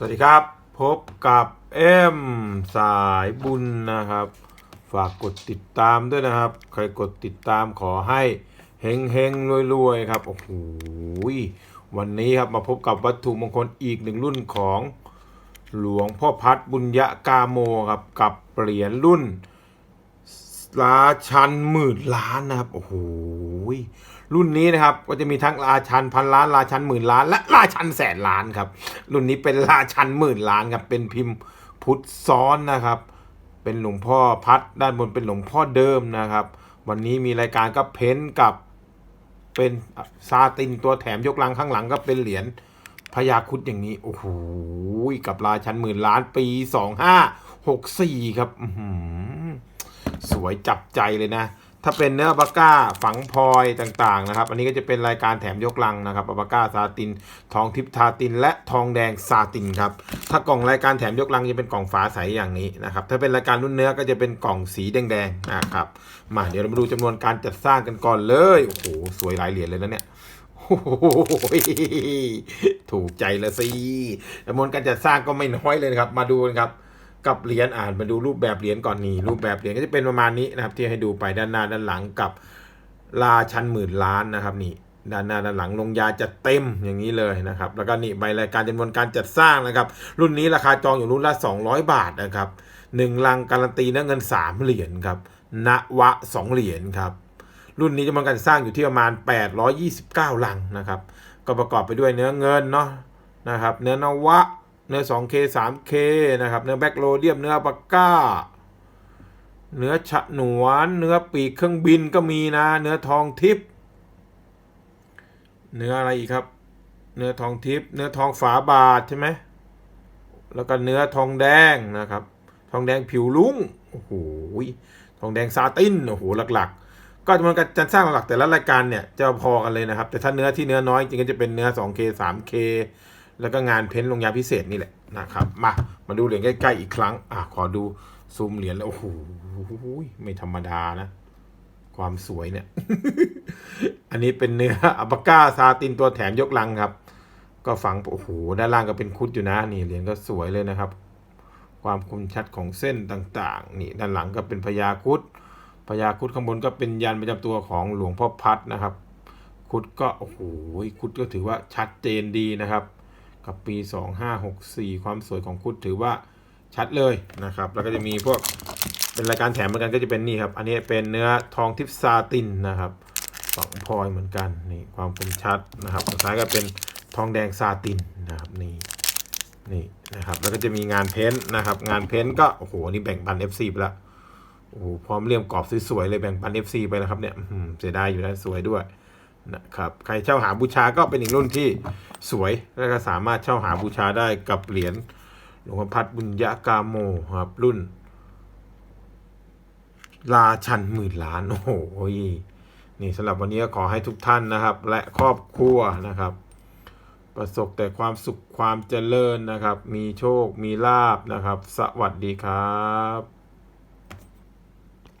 สวัสดีครับ พบกับเอ็มสายบุญนะครับ ฝากกดติดตามด้วยนะครับ ใครกดติดตามขอให้เฮงเฮงรวยรวยๆครับโอ้โหวันนี้ครับมาพบกับวัตถุมงคลอีกหนึ่งรุ่นของหลวงพ่อพัดบุญยะกาโมครับกับเหรียญรุ่นราชันหมื่นล้านนะครับโอ้โห รุ่นนี้นะครับก็จะมีทั้งราชันพันล้านราชันหมื่นล้าน และราชันแสนล้านครับ รุ่นนี้เป็นราชันหมื่นล้านครับเป็นพิมพ์พุทธซ้อนนะครับ เป็นหลวงพ่อพัดด้านบนเป็นหลวงพ่อเดิมนะครับ วันนี้มีรายการก็เพ้นท์กับเป็นซาตินตัวแถมยกลังข้างหลังก็เป็นเหรียญพญาคุดอย่างนี้โอ้โหกับราชันหมื่นล้านปีสองห้าหกสี่ครับอื้อหือสวยจับใจเลยนะ ถ้าเป็นเนื้อปาก้าฝังพลอยต่างๆนะครับ อันนี้ก็จะเป็นรายการแถมยกลังนะครับปาก้าซาติน ทองทิพทาติน และทองแดงซาตินครับ ถ้ากล่องรายการแถมยกลังจะเป็นกล่องฝาใสอย่างนี้นะครับ ถ้าเป็นรายการรุ่นเนื้อก็จะเป็นกล่องสีแดงๆนะครับ มาเดี๋ยวเรามาดูจำนวนการจัดสร้างกันก่อนเลย โอ้โห สวยหลายเหรียญเลยนะเนี่ยโอ้โหถูกใจละสิจำนวนการจัดสร้างก็ไม่น้อยเลยครับ มาดูกันครับ กับเหรียญอ่านมาดูรูปแบบเหรียญก่อนนี่รูปแบบเหรียญก็จะเป็นประมาณนี้นะครับ ที่ให้ดูไปด้านหน้าด้านหลังกับราชันหมื่นล้านนะครับนี่ด้านหน้าด้านหลังลงยาจะเต็มอย่างนี้เลยนะครับ แล้วก็นี่ใบรายการจำนวนการจัดสร้างนะครับ รุ่นนี้ราคาจองอยู่รุ่นละ 200 บาทนะครับหนึ่งลังการันตีเนื้อเงิน 3 เหรียญครับณวะ 2 เหรียญครับ รุ่นนี้จำนวนการสร้างอยู่ที่ประมาณ 829 ลังนะครับ ก็ประกอบไปด้วยเนื้อเงินเนาะนะครับ เนื้อนวะ เนื้อ 2K 3K นะครับ เนื้อแบ็กโรเดียม เนื้อปาก้า เนื้อฉนวน เนื้อปีกเครื่องบินก็มีนะ เนื้อทองทิพย์ เนื้ออะไรอีกครับ เนื้อทองทิพย์ เนื้อทองฝาบาทใช่ไหม แล้วก็เนื้อทองแดงนะครับ ทองแดงผิวลุ้ง โอ้โห ทองแดงซาติน โอ้โห หลัก ๆก็จำนวนการสร้างหลักแต่ละรายการเนี่ยจะพอกันเลยนะครับ แต่ถ้าเนื้อที่เนื้อน้อยจริงก็จะเป็นเนื้อ 2K 3K แล้วก็งานเพ้นท์ลงยาพิเศษนี่แหละนะครับ มามาดูเหรียญใกล้ๆอีกครั้ง อะขอดูซูมเหรียญแล้วโอ้โหไม่ธรรมดานะ ความสวยเนี่ย อันนี้เป็นเนื้ออัปก้าซาตินตัวแถมยกลังครับ ก็ฝังโอ้โหด้านล่างก็เป็นคุดอยู่นะ นี่เหรียญก็สวยเลยนะครับ ความคมชัดของเส้นต่างๆ นี่ด้านหลังก็เป็นพญาคุดพญาคุดข้างบนก็เป็นยันประจำตัวของหลวงพ่อพัดนะครับ คุดก็โอ้โหคุดก็ถือว่าชัดเจนดีนะครับ กับปี 2564 ความสวยของคุดถือว่าชัดเลยนะครับ แล้วก็จะมีพวกเป็นรายการแถมเหมือนกันก็จะเป็นนี่ครับ อันนี้เป็นเนื้อทองทิพซาตินนะครับสองพลอยเหมือนกันนี่ความคมชัดนะครับสุดท้ายก็เป็นทองแดงซาตินนะครับนี่นี่นะครับแล้วก็จะมีงานเพ้นท์นะครับ งานเพ้นท์ก็โอ้โหอันนี่แบ่งปัน FC ไปแล้วโอ้โหพร้อมเลี่ยมกรอบสวยๆเลยแบ่งปัน FC ไปแล้วครับเนี่ยเสียดายอยู่นะสวยด้วย นะครับใครเช่าหาบูชาก็เป็นอีกรุ่นที่สวยแล้วก็สามารถเช่าหาบูชาได้กับเหรียญหลวงพ่อพัดบุญยกาโมครับรุ่นราชันหมื่นล้านโอ้โหนี่สำหรับวันนี้ขอให้ทุกท่านนะครับ และครอบครัวนะครับ ประสบแต่ความสุขความเจริญนะครับ มีโชคมีลาบนะครับ สวัสดีครับ